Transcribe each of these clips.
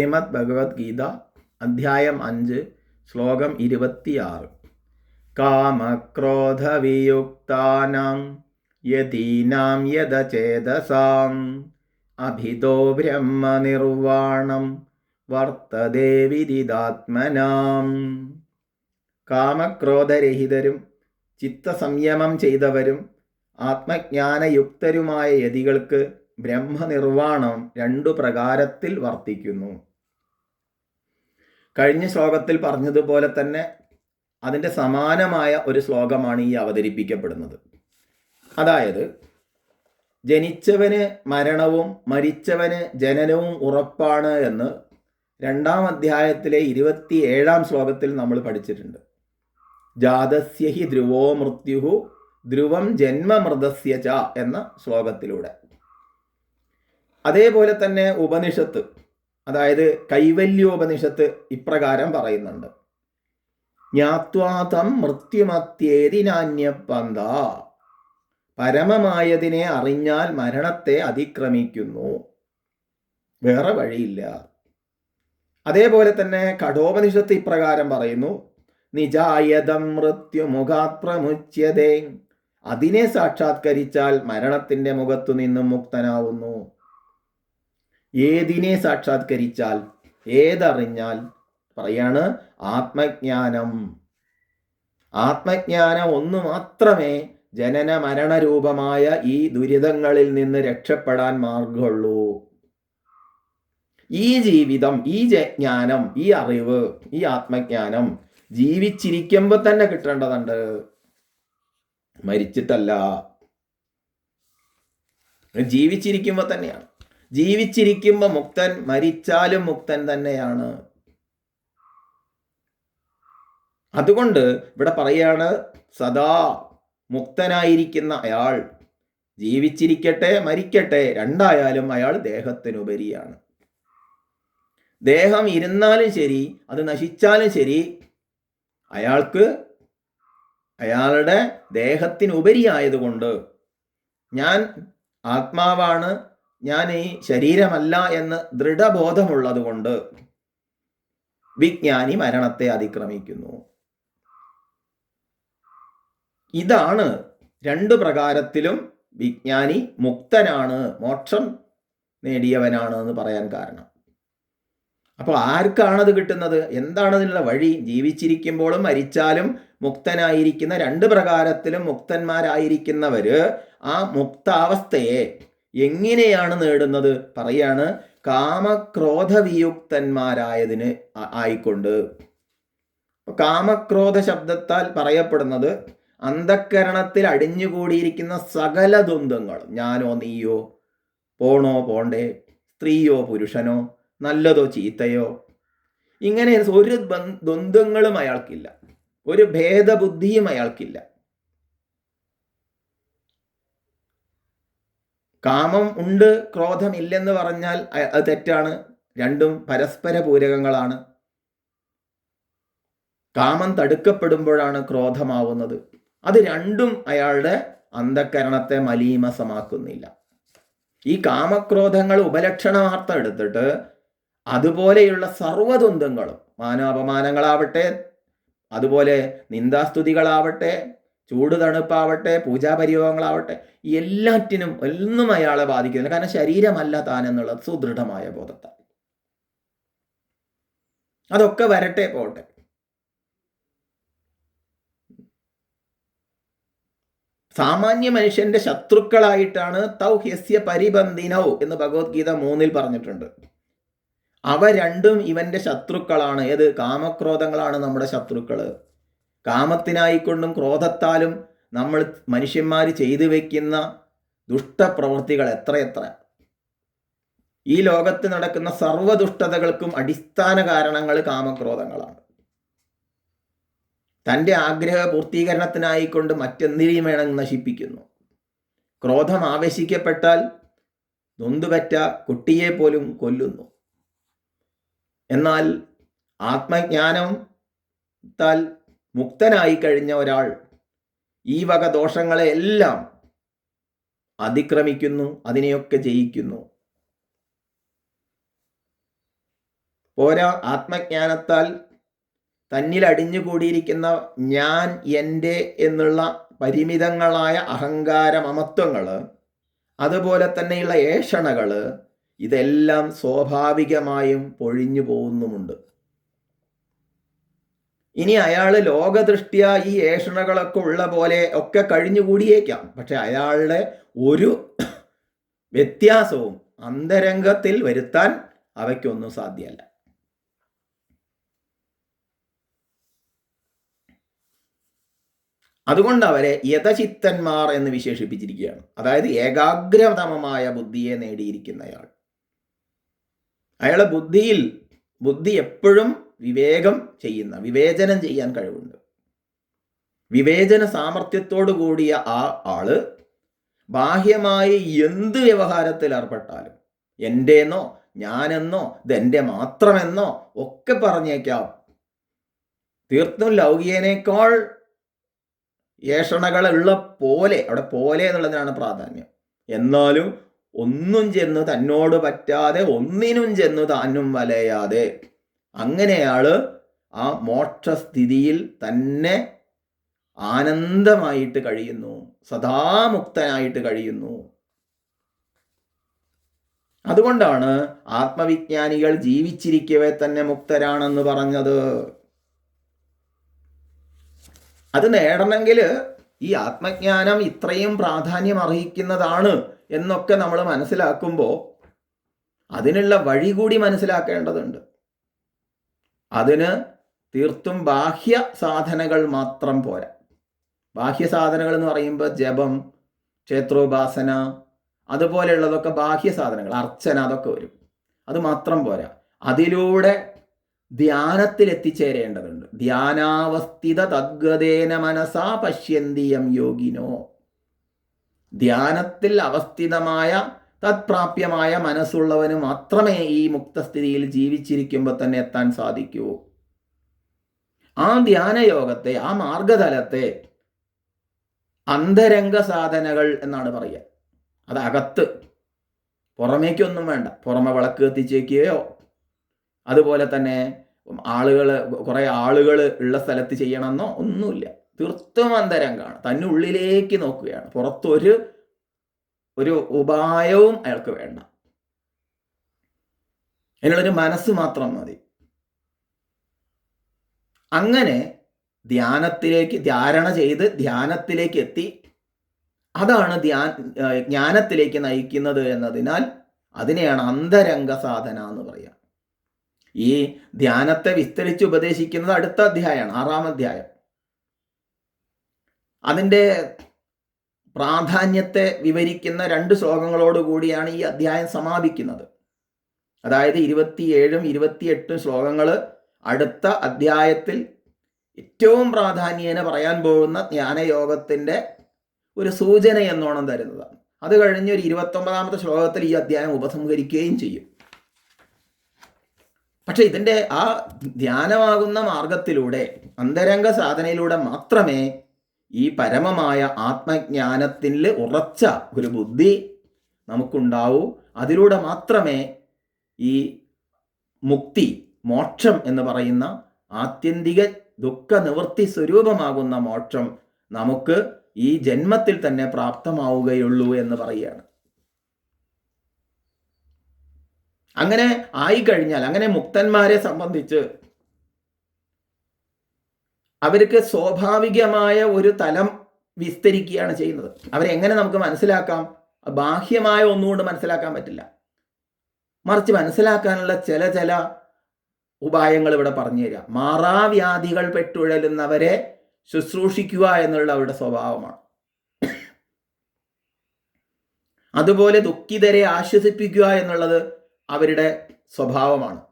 ശ്രീമദ് ഭഗവത്ഗീത അധ്യായം അഞ്ച് ശ്ലോകം ഇരുപത്തിയാറ്. കാമക്രോധവിയുക്താനാം യതീനാം യദചേതസാം. അഭിതോ ബ്രഹ്മനിർവാണം വർത്തതേ വിദിതാത്മനാം. കാമക്രോധരഹിതരും ചിത്തസംയമം ചെയ്തവരും ആത്മജ്ഞാനയുക്തരുമായ യതികൾക്ക് ബ്രഹ്മനിർവാണം രണ്ടു പ്രകാരത്തിൽ വർത്തിക്കുന്നു. കഴിഞ്ഞ ശ്ലോകത്തിൽ പറഞ്ഞതുപോലെ തന്നെ അതിന്റെ സമാനമായ ഒരു ശ്ലോകമാണ് ഈ അവതരിപ്പിക്കപ്പെടുന്നത്. അതായത് ജനിച്ചവന് മരണവും മരിച്ചവന് ജനനവും ഉറപ്പാണ് എന്ന് രണ്ടാം അധ്യായത്തിലെ ഇരുപത്തി ഏഴാം ശ്ലോകത്തിൽ നമ്മൾ പഠിച്ചിട്ടുണ്ട്. ജാതസ്യ ഹി ധ്രുവോ മൃത്യുഹു ധ്രുവം ജന്മമൃതസ്യ ച എന്ന ശ്ലോകത്തിലൂടെ. അതേപോലെ തന്നെ ഉപനിഷത്ത് അതായത് കൈവല്യോപനിഷത്ത് ഇപ്രകാരം പറയുന്നുണ്ട്. ജ്ഞാത്വാതം മൃത്യുമത്യേതി നാന്യപന്ത പരമമായതിനെ അറിഞ്ഞാൽ മരണത്തെ അതിക്രമിക്കുന്നു. വേറെ വഴിയില്ല. അതേപോലെ തന്നെ കഠോപനിഷത്ത് ഇപ്രകാരം പറയുന്നു. നിജായതം മൃത്യുമുഖാത് പ്രമുച്യതേ അതിനെ സാക്ഷാത്കരിച്ചാൽ മരണത്തിന്റെ മുഖത്തു നിന്നും മുക്തനാവുന്നു. ഏതിനെ സാക്ഷാത്കരിച്ചാൽ? ഏതറിഞ്ഞാൽ? പറയാണ് ആത്മജ്ഞാനം. ആത്മജ്ഞാനം ഒന്ന് മാത്രമേ ജനന മരണരൂപമായ ഈ ദുരിതങ്ങളിൽ നിന്ന് രക്ഷപ്പെടാൻ മാർഗമുള്ളൂ. ഈ ജീവിതം ഈ ജ്ഞാനം ഈ അറിവ് ഈ ആത്മജ്ഞാനം ജീവിച്ചിരിക്കുമ്പോൾ തന്നെ കിട്ടേണ്ടതുണ്ട്. മരിച്ചിട്ടല്ല. ജീവിച്ചിരിക്കുമ്പോൾ തന്നെയാണ്. ജീവിച്ചിരിക്കുമ്പോൾ മുക്തൻ മരിച്ചാലും മുക്തൻ തന്നെയാണ്. അതുകൊണ്ട് ഇവിടെ പറയാണ് സദാ മുക്തനായിരിക്കുന്ന അയാൾ ജീവിച്ചിരിക്കട്ടെ മരിക്കട്ടെ രണ്ടായാലും അയാൾ ദേഹത്തിനുപരിയാണ്. ദേഹം ഇരുന്നാലും ശരി അത് നശിച്ചാലും ശരി അയാൾക്ക് അയാളുടെ ദേഹത്തിനുപരിയായതുകൊണ്ട് ഞാൻ ആത്മാവാണ് ഞാൻ ഈ ശരീരമല്ല എന്ന് ദൃഢബോധമുള്ളത് കൊണ്ട് വിജ്ഞാനി മരണത്തെ അതിക്രമിക്കുന്നു. ഇതാണ് രണ്ട് പ്രകാരത്തിലും വിജ്ഞാനി മുക്തനാണ് മോക്ഷം നേടിയവനാണ് എന്ന് പറയാൻ കാരണം. അപ്പോൾ ആർക്കാണത് കിട്ടുന്നത്? എന്താണ് അതിനുള്ള വഴി? ജീവിച്ചിരിക്കുമ്പോഴും മരിച്ചാലും മുക്തനായിരിക്കുന്ന രണ്ട് പ്രകാരത്തിലും മുക്തന്മാരായിരിക്കുന്നവര് ആ മുക്താവസ്ഥയെ എങ്ങനെയാണ് നേടുന്നത്? പറയാണ് കാമക്രോധവിയുക്തന്മാരായതിന് ആയിക്കൊണ്ട്. കാമക്രോധ ശബ്ദത്താൽ പറയപ്പെടുന്നത് അന്ധക്കരണത്തിൽ അടിഞ്ഞുകൂടിയിരിക്കുന്ന സകല ദ്വന്ദ്ങ്ങൾ ഞാനോ നീയോ പോണോ പോണ്ടേ സ്ത്രീയോ പുരുഷനോ നല്ലതോ ചീത്തയോ. ഇങ്ങനെ ഒരു ദ്വന്ദ്ങ്ങളും അയാൾക്കില്ല. ഒരു ഭേദബുദ്ധിയും അയാൾക്കില്ല. കാമം ഉണ്ട് ക്രോധം ക്രോധമില്ലെന്ന് പറഞ്ഞാൽ അത് തെറ്റാണ്. രണ്ടും പരസ്പര പൂരകങ്ങളാണ്. കാമം തടുക്കപ്പെടുമ്പോഴാണ് ക്രോധമാവുന്നത്. അത് രണ്ടും അയാളുടെ അന്ധക്കരണത്തെ മലീമസമാക്കുന്നില്ല. ഈ കാമക്രോധങ്ങൾ ഉപലക്ഷണമാർത്ഥം എടുത്തിട്ട് അതുപോലെയുള്ള സർവദ്വന്ദ്ങ്ങളും മാനാപമാനങ്ങളാവട്ടെ അതുപോലെ നിന്ദാസ്തുതികളാവട്ടെ ചൂട് തണുപ്പാവട്ടെ പൂജാപരിയോഗങ്ങളാവട്ടെ എല്ലാറ്റിനും ഒന്നും അയാളെ ബാധിക്കുന്നില്ല കാരണം ശരീരമല്ല താൻ എന്നുള്ളത് സുദൃഢമായ ബോധത്താൽ. അതൊക്കെ വരട്ടെ പോട്ടെ. സാമാന്യ മനുഷ്യന്റെ ശത്രുക്കളായിട്ടാണ് തൗ ഹ്യസ്യ പരിബന്ധിനൗ എന്ന് ഭഗവത്ഗീത മൂന്നിൽ പറഞ്ഞിട്ടുണ്ട്. അവ രണ്ടും ഇവന്റെ ശത്രുക്കളാണ്. ഏത്? കാമക്രോധങ്ങളാണ് നമ്മുടെ ശത്രുക്കൾ. കാമത്തിനായിക്കൊണ്ടും ക്രോധത്താലും നമ്മൾ മനുഷ്യന്മാർ ചെയ്തു വയ്ക്കുന്ന ദുഷ്ടപ്രവൃത്തികൾ എത്രയെത്ര. ഈ ലോകത്ത് നടക്കുന്ന സർവദുഷ്ടതകൾക്കും അടിസ്ഥാന കാരണങ്ങൾ കാമക്രോധങ്ങളാണ്. തന്റെ ആഗ്രഹ പൂർത്തീകരണത്തിനായിക്കൊണ്ട് മറ്റെന്തിനേയും വേണം നശിപ്പിക്കുന്നു. ക്രോധം ആവേശിക്കപ്പെട്ടാൽ നൊന്തുപറ്റ കുട്ടിയെ പോലും കൊല്ലുന്നു. എന്നാൽ ആത്മജ്ഞാനം താൽ മുക്തനായി കഴിഞ്ഞ ഒരാൾ ഈ വക ദോഷങ്ങളെ എല്ലാം അതിക്രമിക്കുന്നു അതിനെയൊക്കെ ജയിക്കുന്നു. പോരാ ആത്മജ്ഞാനത്താൽ തന്നിൽ അടിഞ്ഞുകൂടിയിരിക്കുന്ന ഞാൻ എന്റെ എന്നുള്ള പരിമിതങ്ങളായ അഹങ്കാര മമത്വങ്ങൾ അതുപോലെ തന്നെയുള്ള ഏഷണകൾ ഇതെല്ലാം സ്വാഭാവികമായും പൊഴിഞ്ഞു പോകുന്നുമുണ്ട് ഇനി അയാൾ ലോകദൃഷ്ടിയ ഈ ഏഷണകളൊക്കെ ഉള്ള പോലെ ഒക്കെ കഴിഞ്ഞുകൂടിയേക്കാം. പക്ഷെ അയാളുടെ ഒരു വ്യത്യാസവും അന്തരംഗത്തിൽ വരുത്താൻ അവയ്ക്കൊന്നും സാധ്യമല്ല അതുകൊണ്ട് അവരെ യഥചിത്തന്മാർ എന്ന് വിശേഷിപ്പിച്ചിരിക്കുകയാണ്. അതായത് ഏകാഗ്രതമമായ ബുദ്ധിയെ നേടിയിരിക്കുന്നയാൾ. അയാളെ ബുദ്ധിയിൽ ബുദ്ധി എപ്പോഴും വിവേകം ചെയ്യുന്ന വിവേചനം ചെയ്യാൻ കഴിവുണ്ട്. വിവേചന സാമർഥ്യത്തോടു കൂടിയ ആ ആൾ ബാഹ്യമായി എന്ത് വ്യവഹാരത്തിൽ ഏർപ്പെട്ടാലും എന്റെന്നോ ഞാനെന്നോ ഇതെന്റെ മാത്രമെന്നോ ഒക്കെ പറഞ്ഞേക്കാം. തീർത്തും ലൗകികനേക്കാൾ ഏഷണകളുള്ള പോലെ അവിടെ പോലെ എന്നുള്ളതിനാണ് പ്രാധാന്യം. എന്നാലും ഒന്നും ചെന്ന് തന്നോട് പറ്റാതെ ഒന്നിനും ചെന്ന് താനും വലയാതെ അങ്ങനെയാൾ ആ മോക്ഷസ്ഥിതിയിൽ തന്നെ ആനന്ദമായിട്ട് കഴിയുന്നു സദാമുക്തനായിട്ട് കഴിയുന്നു. അതുകൊണ്ടാണ് ആത്മവിജ്ഞാനികൾ ജീവിച്ചിരിക്കവേ തന്നെ മുക്തരാണെന്ന് പറഞ്ഞത്. അത് നേടണമെങ്കിൽ ഈ ആത്മജ്ഞാനം ഇത്രയും പ്രാധാന്യം അർഹിക്കുന്നതാണ് എന്നൊക്കെ നമ്മൾ മനസ്സിലാക്കുമ്പോൾ അതിനുള്ള വഴി കൂടി മനസ്സിലാക്കേണ്ടതുണ്ട്. അതിന് തീർത്തും ബാഹ്യ സാധനകൾ മാത്രം പോരാ. ബാഹ്യ സാധനങ്ങൾ എന്ന് പറയുമ്പോൾ ജപം ക്ഷേത്രോപാസന അതുപോലെയുള്ളതൊക്കെ ബാഹ്യ സാധനങ്ങൾ അർച്ചന അതൊക്കെ വരും. അത് മാത്രം പോരാ. അതിലൂടെ ധ്യാനത്തിൽ എത്തിച്ചേരേണ്ടതുണ്ട് ധ്യാനാവസ്ഥിത തദ്ഗതേന മനസാ പശ്യന്തിയം യോഗിനോ. ധ്യാനത്തിൽ അവസ്ഥിതമായ തത്പ്രാപ്യമായ മനസ്സുള്ളവന് മാത്രമേ ഈ മുക്തസ്ഥിതിയിൽ ജീവിച്ചിരിക്കുമ്പോൾ തന്നെ എത്താൻ സാധിക്കൂ. ആ ധ്യാനയോഗത്തെ ആ മാർഗതലത്തെ അന്തരംഗ സാധനകൾ എന്നാണ് പറയുക. അത് അകത്ത്. പുറമേക്കൊന്നും വേണ്ട. പുറമെ വിളക്ക് കത്തിച്ചേക്കുകയോ അതുപോലെ തന്നെ ആളുകൾ കുറേ ആളുകൾ ഉള്ള സ്ഥലത്ത് ചെയ്യണമെന്നോ ഒന്നുമില്ല. തീർത്തും അന്തരംഗമാണ്. തന്നുള്ളിലേക്ക് നോക്കുകയാണ്. പുറത്തൊരു ഒരു ഉപായവും അയാൾക്ക് വേണ്ട. അതിനുള്ളൊരു മനസ്സ് മാത്രം മതി. അങ്ങനെ ധ്യാനത്തിലേക്ക് ധാരണ ചെയ്ത് ധ്യാനത്തിലേക്ക് എത്തി. അതാണ് ധ്യാന ജ്ഞാനത്തിലേക്ക് നയിക്കുന്നത് എന്നതിനാൽ അതിനെയാണ് അന്തരംഗ സാധന എന്ന് പറയുക ഈ ധ്യാനത്തെ വിസ്തരിച്ച് ഉപദേശിക്കുന്നത് അടുത്ത അധ്യായമാണ് ആറാം അധ്യായം. അതിന്റെ പ്രാധാന്യത്തെ വിവരിക്കുന്ന രണ്ട് ശ്ലോകങ്ങളോട് കൂടിയാണ് ഈ അധ്യായം സമാപിക്കുന്നത്. അതായത് ഇരുപത്തിയേഴും ഇരുപത്തിയെട്ടും ശ്ലോകങ്ങൾ അടുത്ത അധ്യായത്തിൽ ഏറ്റവും പ്രാധാന്യേന പറയാൻ പോകുന്ന ജ്ഞാനയോഗത്തിന്റെ ഒരു സൂചന എന്നോണം തരുന്നതാണ്. അത് കഴിഞ്ഞ് ഒരു ഇരുപത്തൊമ്പതാമത്തെ ശ്ലോകത്തിൽ ഈ അധ്യായം ഉപസംഹരിക്കുകയും ചെയ്യും. പക്ഷെ ഇതിന്റെ ആ ധ്യാനമാകുന്ന മാർഗത്തിലൂടെ അന്തരംഗ സാധനയിലൂടെ മാത്രമേ ഈ പരമമായ ആത്മജ്ഞാനത്തിൽ ഉറച്ച ഒരു ബുദ്ധി നമുക്കുണ്ടാവൂ. അതിലൂടെ മാത്രമേ ഈ മുക്തി മോക്ഷം എന്ന് പറയുന്ന ആത്യന്തിക ദുഃഖ നിവൃത്തി സ്വരൂപമാകുന്ന മോക്ഷം നമുക്ക് ഈ ജന്മത്തിൽ തന്നെ പ്രാപ്തമാവുകയുള്ളൂ എന്ന് പറയുകയാണ്. അങ്ങനെ ആയിക്കഴിഞ്ഞാൽ അങ്ങനെ മുക്തന്മാരെ സംബന്ധിച്ച് അവർക്ക് സ്വാഭാവികമായ ഒരു തലം വിസ്തരിക്കുകയാണ് ചെയ്യുന്നത്. അവരെങ്ങനെ നമുക്ക് മനസ്സിലാക്കാം? ബാഹ്യമായ ഒന്നുകൊണ്ട് മനസ്സിലാക്കാൻ പറ്റില്ല. മറിച്ച് മനസ്സിലാക്കാനുള്ള ചില ചില ഉപായങ്ങൾ ഇവിടെ പറഞ്ഞു തരിക മാറാവ്യാധികൾ പെട്ടുഴലുന്നവരെ ശുശ്രൂഷിക്കുക എന്നുള്ള അവരുടെ സ്വഭാവമാണ്. അതുപോലെ ദുഃഖിതരെ ആശ്വസിപ്പിക്കുക എന്നുള്ളത് അവരുടെ സ്വഭാവമാണ്.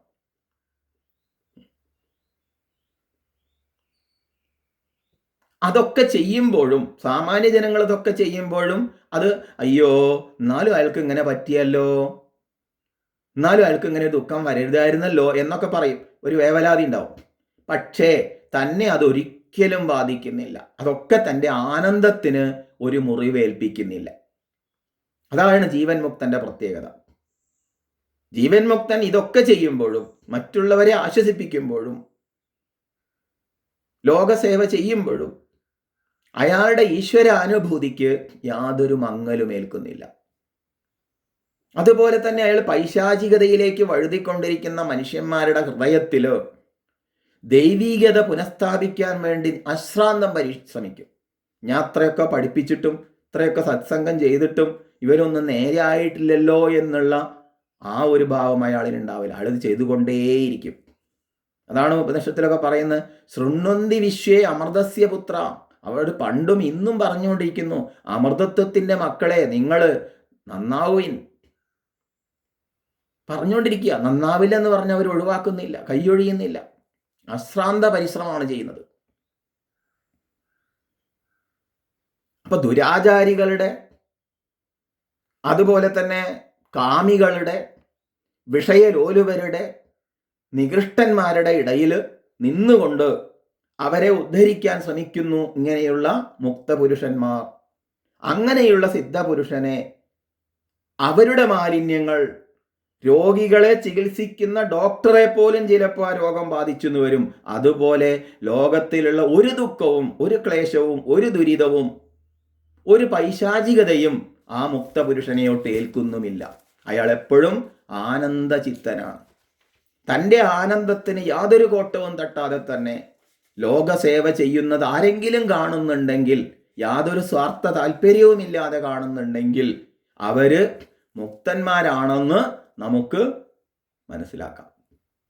അതൊക്കെ ചെയ്യുമ്പോഴും സാമാന്യ ജനങ്ങൾ അതൊക്കെ ചെയ്യുമ്പോഴും അത് അയ്യോ എന്നാലും അയാൾക്ക് ഇങ്ങനെ പറ്റിയല്ലോ. എന്നാലും അയാൾക്ക് ഇങ്ങനെ ദുഃഖം വരരുതായിരുന്നല്ലോ എന്നൊക്കെ പറയും. ഒരു വേവലാതി ഉണ്ടാവും. പക്ഷേ തന്നെ അതൊരിക്കലും ബാധിക്കുന്നില്ല. അതൊക്കെ തന്റെ ആനന്ദത്തിന് ഒരു മുറിവേൽപ്പിക്കുന്നില്ല. അതാണ് ജീവൻ മുക്തന്റെ പ്രത്യേകത. ജീവൻ മുക്തൻ ഇതൊക്കെ ചെയ്യുമ്പോഴും മറ്റുള്ളവരെ ആശ്വസിപ്പിക്കുമ്പോഴും ലോകസേവ ചെയ്യുമ്പോഴും അയാളുടെ ഈശ്വര അനുഭൂതിക്ക് യാതൊരു മങ്ങലും ഏൽക്കുന്നില്ല അതുപോലെ തന്നെ അയാൾ പൈശാചികതയിലേക്ക് വഴുതിക്കൊണ്ടിരിക്കുന്ന മനുഷ്യന്മാരുടെ ഹൃദയത്തിൽ ദൈവീകത പുനഃസ്ഥാപിക്കാൻ വേണ്ടി അശ്രാന്തം പരിശ്രമിക്കും. ഞാൻ അത്രയൊക്കെ പഠിപ്പിച്ചിട്ടും ഇത്രയൊക്കെ സത്സംഗം ചെയ്തിട്ടും ഇവരൊന്നും നേരെ ആയിട്ടില്ലല്ലോ എന്നുള്ള ആ ഒരു ഭാവം അയാളിൽ ഉണ്ടാവില്ല. അയാൾ ചെയ്തുകൊണ്ടേയിരിക്കും. അതാണ് ഉപനിഷത്തിലൊക്കെ പറയുന്നത് ശൃണ്ണുന്തി വിശ്വേ അമൃതസ്യ പുത്ര. അവരോട് പണ്ടും ഇന്നും പറഞ്ഞുകൊണ്ടിരിക്കുന്നു അമൃതത്വത്തിന്റെ മക്കളെ നിങ്ങൾ നന്നാവുവിൻ. പറഞ്ഞുകൊണ്ടിരിക്കുക നന്നാവില്ല എന്ന് പറഞ്ഞ് അവർ ഒഴിവാക്കുന്നില്ല കൈയൊഴിയുന്നില്ല. അശ്രാന്ത പരിശ്രമമാണ് ചെയ്യുന്നത്. അപ്പൊ ദുരാചാരികളുടെ അതുപോലെ തന്നെ കാമികളുടെ വിഷയലോലുവരുടെ നികൃഷ്ടന്മാരുടെ ഇടയിൽ നിന്നുകൊണ്ട് അവരെ ഉദ്ധരിക്കാൻ ശ്രമിക്കുന്നു ഇങ്ങനെയുള്ള മുക്തപുരുഷന്മാർ. അങ്ങനെയുള്ള സിദ്ധപുരുഷനെ അവരുടെ മാലിന്യങ്ങൾ രോഗികളെ ചികിത്സിക്കുന്ന ഡോക്ടറെ പോലും ചിലപ്പോൾ ആ രോഗം ബാധിച്ചെന്ന് വരും. അതുപോലെ ലോകത്തിലുള്ള ഒരു ദുഃഖവും ഒരു ക്ലേശവും ഒരു ദുരിതവും ഒരു പൈശാചികതയും ആ മുക്തപുരുഷനെയോട്ട് ഏൽക്കുന്നുമില്ല. അയാൾ എപ്പോഴും ആനന്ദചിത്തനാണ്. തന്റെ ആനന്ദത്തിന് യാതൊരു കോട്ടവും തട്ടാതെ തന്നെ ലോകസേവ ചെയ്യുന്നത് ആരെങ്കിലും കാണുന്നുണ്ടെങ്കിൽ യാതൊരു സ്വാർത്ഥ താല്പര്യവുമില്ലാതെ കാണുന്നുണ്ടെങ്കിൽ അവർ മുക്തന്മാരാണെന്ന് നമുക്ക് മനസ്സിലാക്കാം.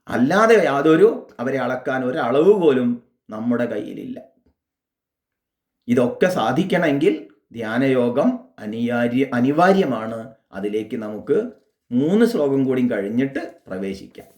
അല്ലാതെ യാതൊരു അവരെ അളക്കാൻ ഒരളവ് പോലും നമ്മുടെ കയ്യിലില്ല. ഇതൊക്കെ സാധിക്കണമെങ്കിൽ ധ്യാനയോഗം അനിവാര്യ അനിവാര്യമാണ്. അതിലേക്ക് നമുക്ക് മൂന്ന് ശ്ലോകം കൂടി കഴിഞ്ഞിട്ട് പ്രവേശിക്കാം.